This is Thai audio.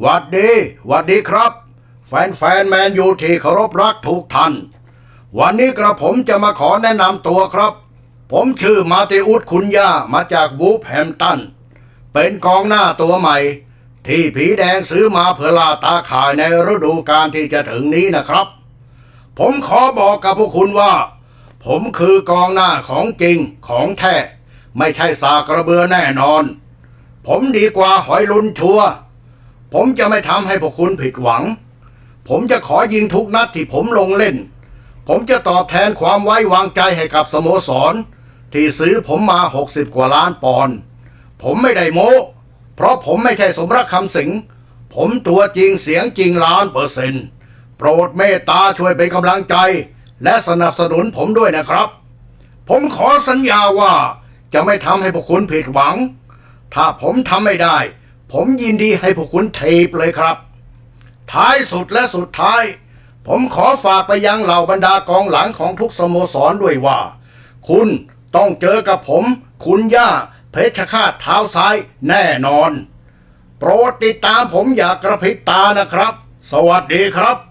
หวัดดีหวัดดีครับ แฟนแฟนแมนยูที่เคารพรักทุกท่าน วันนี้กระผมจะมาขอแนะนำตัวครับ ผมชื่อมาร์ติอุสคุณย่ามาจากบูฟแฮมตัน เป็นกองหน้าตัวใหม่ ที่ผีแดงซื้อมาเพื่อลาตาขายในฤดูกาลที่จะถึงนี้นะครับ ผมขอบอกกับพวกคุณว่า ผมคือกองหน้าของจริงของแท้ ไม่ใช่สากระเบือแน่นอน ผมดีกว่าหอยลุนชัว ผมจะไม่ทำให้พวกคุณผิดหวัง ผมจะขอยิงทุกนัดที่ผมลงเล่น ผมจะตอบแทนความไว้วางใจให้กับสโมสร ที่ซื้อผมมา 60 กว่าล้านปอนด์ผมไม่ได้โม้ เพราะผมไม่ใช่สมรักคำสิง ผมตัวจริงเสียงจริงล้านเปอร์เซ็นต์โปรดเมตตาช่วยเป็นกำลังใจ และสนับสนุนผมด้วยนะครับ ผมขอสัญญาว่าจะไม่ทำให้พวกคุณผิดหวัง ถ้าผมทำไม่ได้ ผมยินดีให้พวกคุณเทปเลยครับ ท้ายสุดและสุดท้าย ผมขอฝากไปยังเหล่าบรรดากองหลังของทุกสโมสรด้วยว่า คุณต้องเจอกับผม คุณย่า เพชรฆาตเท้าซ้ายแน่นอน โปรดติดตามผมอย่ากระพริบตานะครับ สวัสดีครับ